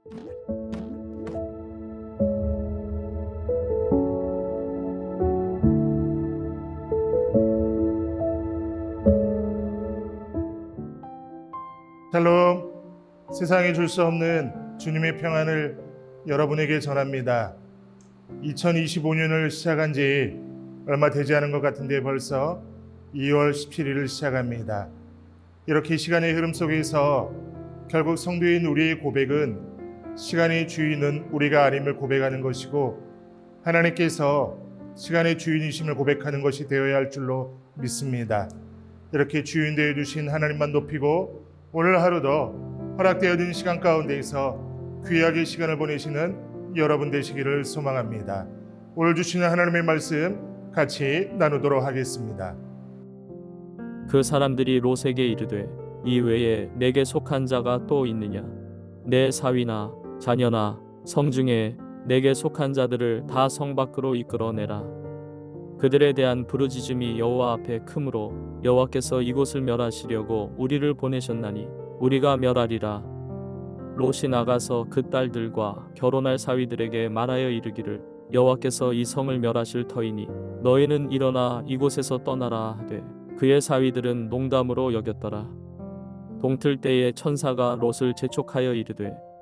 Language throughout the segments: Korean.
샬롬 세상에 줄 수 없는 주님의 평안을 여러분에게 전합니다. 2025년을 시작한 지 얼마 되지 않은 것 같은데 벌써 2월 17일을 시작합니다. 이렇게 시간의 흐름 속에서 결국 성도인 우리의 고백은 시간의 주인은 우리가 아님을 고백하는 것이고 하나님께서 시간의 주인이심을 고백하는 것이 되어야 할 줄로 믿습니다. 이렇게 주인 되어 주신 하나님만 높이고 오늘 하루도 허락되어진 시간 가운데에서 귀하게 시간을 보내시는 여러분 되시기를 소망합니다. 오늘 주시는 하나님의 말씀 같이 나누도록 하겠습니다. 그 사람들이 롯에게 이르되 이 외에 내게 속한 자가 또 있느냐 내 사위나 자녀나 성중에 내게 속한 자들을 다 성 밖으로 이끌어내라 그들에 대한 부르짖음이 여호와 앞에 크므로 여호와께서 이곳을 멸하시려고 우리를 보내셨나니 우리가 멸하리라 롯이 나가서 그 딸들과 결혼할 사위들에게 말하여 이르기를 여호와께서 이 성을 멸하실 터이니 너희는 일어나 이곳에서 떠나라 하되 그의 사위들은 농담으로 여겼더라. 동틀 때에 천사가 롯을 재촉하여 이르되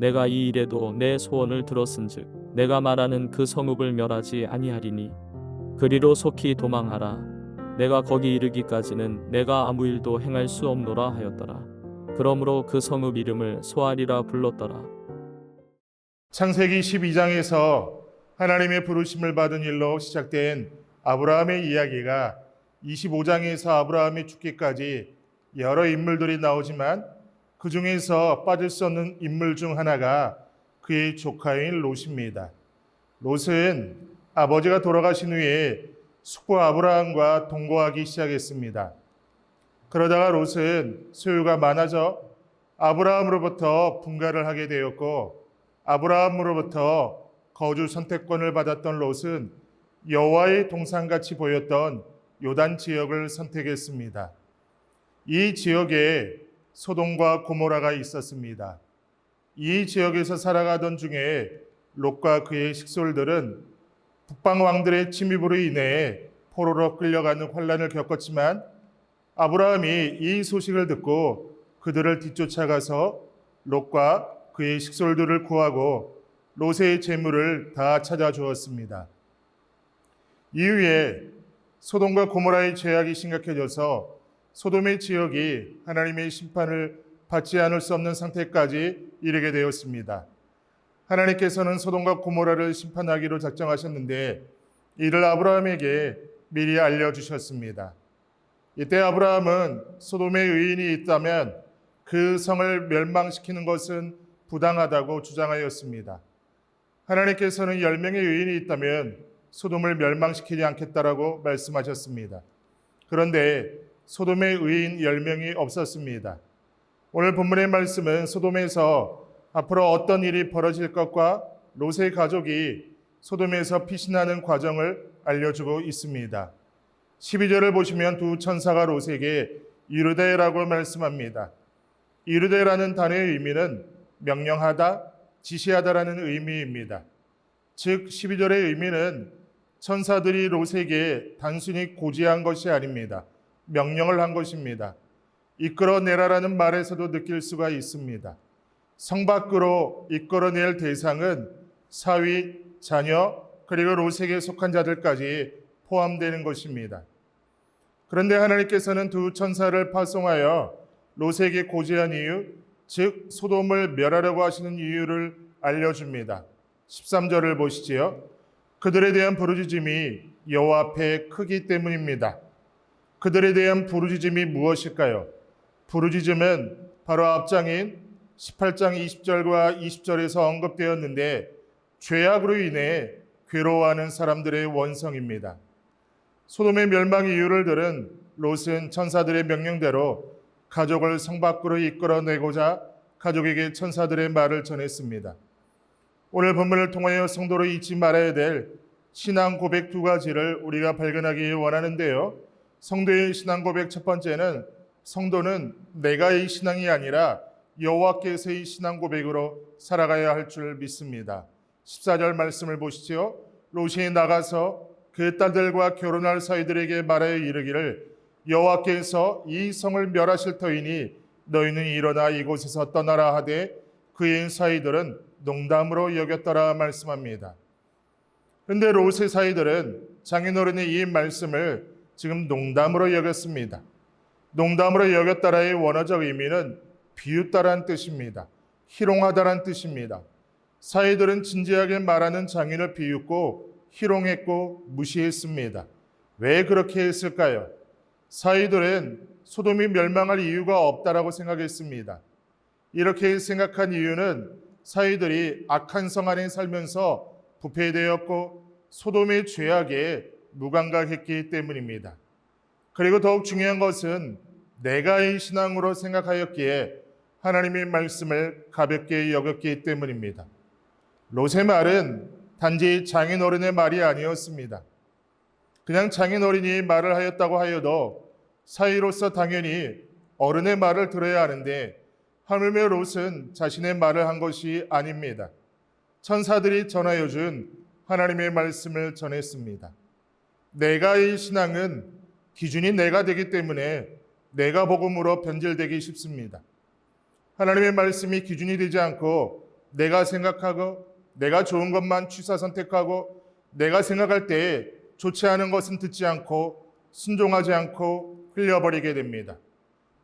내가 이 일에도 내 소원을 들었은즉 내가 말하는 그 성읍을 멸하지 아니하리니 그리로 속히 도망하라. 내가 거기 이르기까지는 내가 아무 일도 행할 수 없노라 하였더라. 그러므로 그 성읍 이름을 소알이라 불렀더라. 창세기 12장에서 하나님의 부르심을 받은 일로 시작된 아브라함의 이야기가 25장에서 아브라함이 죽기까지 여러 인물들이 나오지만 그 중에서 빠질 수 없는 인물 중 하나가 그의 조카인 롯입니다. 롯은 아버지가 돌아가신 후에 숙부 아브라함과 동거하기 시작했습니다. 그러다가 롯은 소유가 많아져 아브라함으로부터 분가를 하게 되었고 아브라함으로부터 거주 선택권을 받았던 롯은 여호와의 동산같이 보였던 요단 지역을 선택했습니다. 이 지역에 소돔과 고모라가 있었습니다. 이 지역에서 살아가던 중에 롯과 그의 식솔들은 북방 왕들의 침입으로 인해 포로로 끌려가는 환란을 겪었지만 아브라함이 이 소식을 듣고 그들을 뒤쫓아가서 롯과 그의 식솔들을 구하고 롯의 재물을 다 찾아주었습니다. 이후에 소돔과 고모라의 죄악이 심각해져서 소돔의 지역이 하나님의 심판을 받지 않을 수 없는 상태까지 이르게 되었습니다. 하나님께서는 소돔과 고모라를 심판하기로 작정하셨는데 이를 아브라함에게 미리 알려주셨습니다. 이때 아브라함은 소돔에 의인이 있다면 그 성을 멸망시키는 것은 부당하다고 주장하였습니다. 하나님께서는 10명의 의인이 있다면 소돔을 멸망시키지 않겠다라고 말씀하셨습니다. 그런데 소돔의 의인 10명이 없었습니다. 오늘 본문의 말씀은 소돔에서 앞으로 어떤 일이 벌어질 것과 롯의 가족이 소돔에서 피신하는 과정을 알려주고 있습니다. 12절을 보시면 두 천사가 롯에게 이르되라고 말씀합니다. 이르되라는 단어의 의미는 명령하다, 지시하다라는 의미입니다. 즉 12절의 의미는 천사들이 롯에게 단순히 고지한 것이 아닙니다. 명령을 한 것입니다. 이끌어내라라는 말에서도 느낄 수가 있습니다. 성 밖으로 이끌어낼 대상은 사위, 자녀, 그리고 롯에게 속한 자들까지 포함되는 것입니다. 그런데 하나님께서는 두 천사를 파송하여 롯에게 고지한 이유, 즉 소돔을 멸하려고 하시는 이유를 알려줍니다. 13절을 보시지요. 그들에 대한 부르짖음이 여호와 앞에 크기 때문입니다. 그들에 대한 부르짖음이 무엇일까요? 부르짖음은 바로 앞장인 18장 20절과 20절에서 언급되었는데 죄악으로 인해 괴로워하는 사람들의 원성입니다. 소돔의 멸망 이유를 들은 롯은 천사들의 명령대로 가족을 성 밖으로 이끌어내고자 가족에게 천사들의 말을 전했습니다. 오늘 본문을 통하여 성도로 잊지 말아야 될 신앙 고백 두 가지를 우리가 발견하기 원하는데요. 성도의 신앙 고백 첫 번째는 성도는 내가의 신앙이 아니라 여호와께서의 신앙 고백으로 살아가야 할 줄 믿습니다. 14절 말씀을 보시지요. 롯이 나가서 그 딸들과 결혼할 사이들에게 말하여 이르기를 여호와께서 이 성을 멸하실 터이니 너희는 일어나 이곳에서 떠나라 하되 그의 사이들은 농담으로 여겼더라 말씀합니다. 그런데 롯의 사이들은 장인어른의 이 말씀을 지금 농담으로 여겼습니다. 농담으로 여겼다라의 원어적 의미는 비웃다란 뜻입니다. 희롱하다란 뜻입니다. 사이들은 진지하게 말하는 장인을 비웃고 희롱했고 무시했습니다. 왜 그렇게 했을까요? 사이들은 소돔이 멸망할 이유가 없다라고 생각했습니다. 이렇게 생각한 이유는 사이들이 악한 성 안에 살면서 부패되었고 소돔의 죄악에 무감각했기 때문입니다. 그리고 더욱 중요한 것은 내가의 신앙으로 생각하였기에 하나님의 말씀을 가볍게 여겼기 때문입니다. 롯의 말은 단지 장인어른의 말이 아니었습니다. 그냥 장인어른이 말을 하였다고 하여도 사이로서 당연히 어른의 말을 들어야 하는데 하물며 롯은 자신의 말을 한 것이 아닙니다. 천사들이 전하여 준 하나님의 말씀을 전했습니다. 내가의 신앙은 기준이 내가 되기 때문에 내가 복음으로 변질되기 쉽습니다. 하나님의 말씀이 기준이 되지 않고 내가 생각하고 내가 좋은 것만 취사 선택하고 내가 생각할 때 좋지 않은 것은 듣지 않고 순종하지 않고 흘려버리게 됩니다.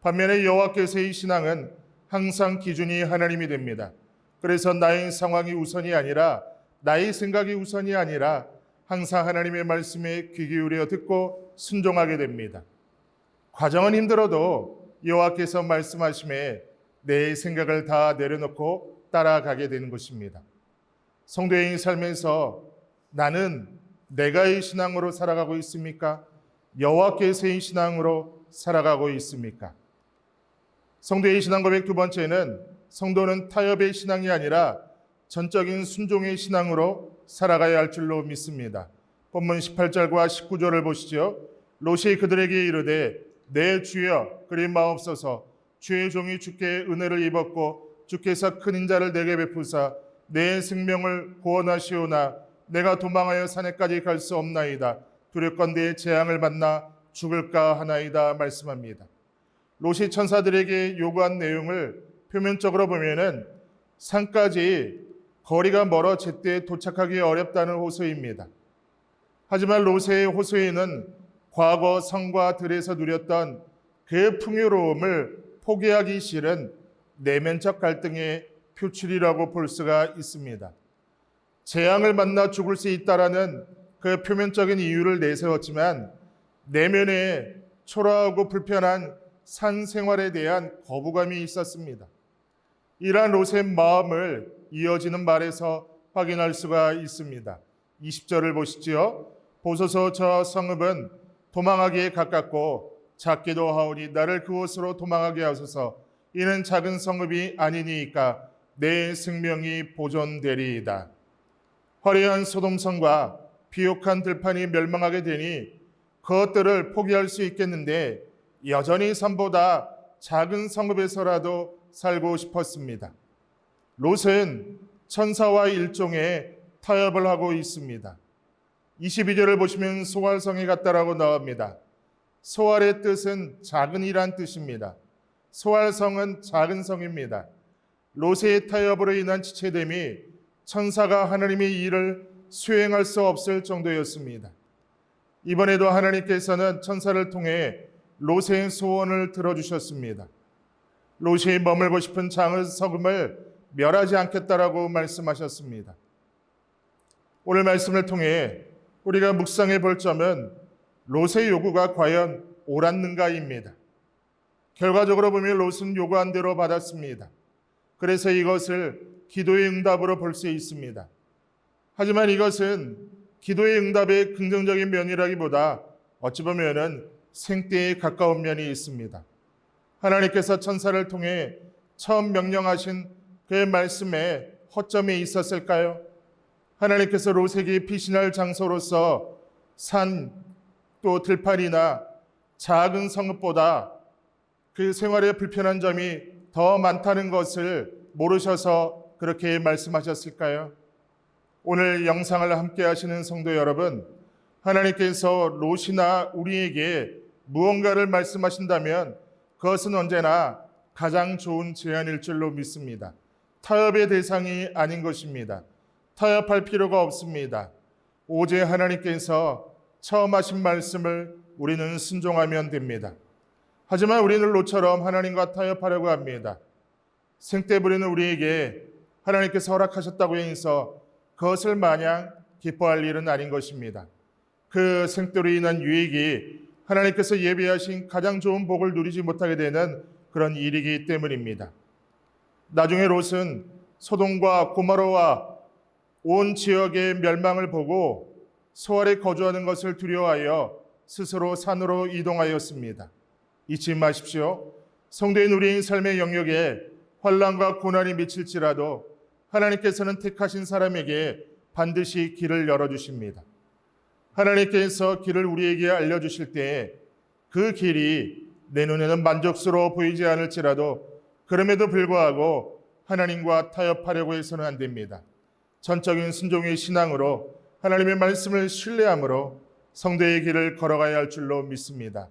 반면에 여호와께서의 신앙은 항상 기준이 하나님이 됩니다. 그래서 나의 상황이 우선이 아니라 나의 생각이 우선이 아니라 항상 하나님의 말씀에 귀 기울여 듣고 순종하게 됩니다. 과정은 힘들어도 여호와께서 말씀하심에 내 생각을 다 내려놓고 따라가게 되는 것입니다. 성도의 삶에서 나는 내가의 신앙으로 살아가고 있습니까? 여호와께서의 신앙으로 살아가고 있습니까? 성도의 신앙 고백 두 번째는 성도는 타협의 신앙이 아니라 전적인 순종의 신앙으로 살아가야 할 줄로 믿습니다. 본문 18절과 19절을 보시죠. 롯이 그들에게 이르되 내 주여 그리 마옵소서 주의 종이 주께 은혜를 입었고 주께서 큰 인자를 내게 베푸사 내 생명을 구원하시오나 내가 도망하여 산에까지 갈 수 없나이다. 두렵건대 재앙을 만나 죽을까 하나이다 말씀합니다. 롯이 천사들에게 요구한 내용을 표면적으로 보면은 산까지 거리가 멀어 제때 도착하기 어렵다는 호소입니다. 하지만 롯의 호소에는 과거 성과 들에서 누렸던 그 풍요로움을 포기하기 싫은 내면적 갈등의 표출이라고 볼 수가 있습니다. 재앙을 만나 죽을 수 있다라는 그 표면적인 이유를 내세웠지만 내면에 초라하고 불편한 산 생활에 대한 거부감이 있었습니다. 이러한 롯의 마음을 이어지는 말에서 확인할 수가 있습니다. 20절을 보시지요. 보소서 저 성읍은 도망하기에 가깝고 작기도 하오니 나를 그곳으로 도망하게 하소서. 이는 작은 성읍이 아니니까 내 생명이 보존되리이다. 화려한 소돔성과 비옥한 들판이 멸망하게 되니 그것들을 포기할 수 있겠는데 여전히 산보다 작은 성읍에서라도 살고 싶었습니다. 롯은 천사와 일종의 타협을 하고 있습니다. 22절을 보시면 소활성에 갔다라고 나옵니다. 소활의 뜻은 작은이란 뜻입니다. 소활성은 작은 성입니다. 로세의 타협으로 인한 지체됨이 천사가 하나님의 일을 수행할 수 없을 정도였습니다. 이번에도 하나님께서는 천사를 통해 로세의 소원을 들어주셨습니다. 롯이 머물고 싶은 장을 석음을 멸하지 않겠다라고 말씀하셨습니다. 오늘 말씀을 통해 우리가 묵상해 볼 점은 롯의 요구가 과연 옳았는가입니다. 결과적으로 보면 롯은 요구한 대로 받았습니다. 그래서 이것을 기도의 응답으로 볼 수 있습니다. 하지만 이것은 기도의 응답의 긍정적인 면이라기보다 어찌 보면은 생떼에 가까운 면이 있습니다. 하나님께서 천사를 통해 처음 명령하신 그의 말씀에 허점이 있었을까요? 하나님께서 롯에게 피신할 장소로서 산 또 들판이나 작은 성읍보다 그 생활에 불편한 점이 더 많다는 것을 모르셔서 그렇게 말씀하셨을까요? 오늘 영상을 함께 하시는 성도 여러분, 하나님께서 롯이나 우리에게 무언가를 말씀하신다면 그것은 언제나 가장 좋은 제안일 줄로 믿습니다. 타협의 대상이 아닌 것입니다. 타협할 필요가 없습니다. 오직 하나님께서 처음 하신 말씀을 우리는 순종하면 됩니다. 하지만 우리는 롯처럼 하나님과 타협하려고 합니다. 생때 부리는 우리에게 하나님께서 허락하셨다고 해서 그것을 마냥 기뻐할 일은 아닌 것입니다. 그 생때로 인한 유익이 하나님께서 예비하신 가장 좋은 복을 누리지 못하게 되는 그런 일이기 때문입니다. 나중에 롯은 소돔과 고마로와 온 지역의 멸망을 보고 소알에 거주하는 것을 두려워하여 스스로 산으로 이동하였습니다. 잊지 마십시오. 성도인 우리의 삶의 영역에 환란과 고난이 미칠지라도 하나님께서는 택하신 사람에게 반드시 길을 열어 주십니다. 하나님께서 길을 우리에게 알려 주실 때에 그 길이 내 눈에는 만족스러워 보이지 않을지라도 그럼에도 불구하고 하나님과 타협하려고 해서는 안 됩니다. 전적인 순종의 신앙으로 하나님의 말씀을 신뢰함으로 성도의 길을 걸어가야 할 줄로 믿습니다.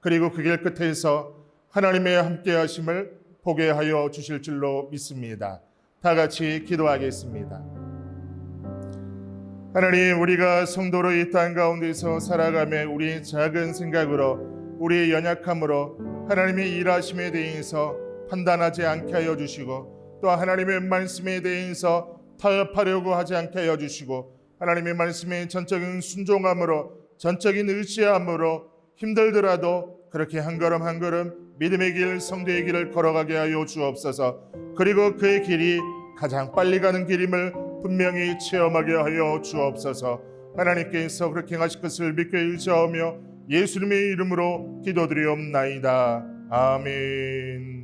그리고 그 길 끝에서 하나님의 함께 하심을 보게 하여 주실 줄로 믿습니다. 다 같이 기도하겠습니다. 하나님, 우리가 성도로 이 땅 가운데서 살아가며 우리의 작은 생각으로 우리의 연약함으로 하나님의 일하심에 대해서 판단하지 않게 하여 주시고 또 하나님의 말씀에 대해서 타협하려고 하지 않게 하여 주시고 하나님의 말씀에 전적인 순종함으로 전적인 의지함으로 힘들더라도 그렇게 한 걸음 한 걸음 믿음의 길 성도의 길을 걸어가게 하여 주옵소서. 그리고 그의 길이 가장 빨리 가는 길임을 분명히 체험하게 하여 주옵소서. 하나님께서 그렇게 하실 것을 믿고 의지하며 예수님의 이름으로 기도드리옵나이다. 아멘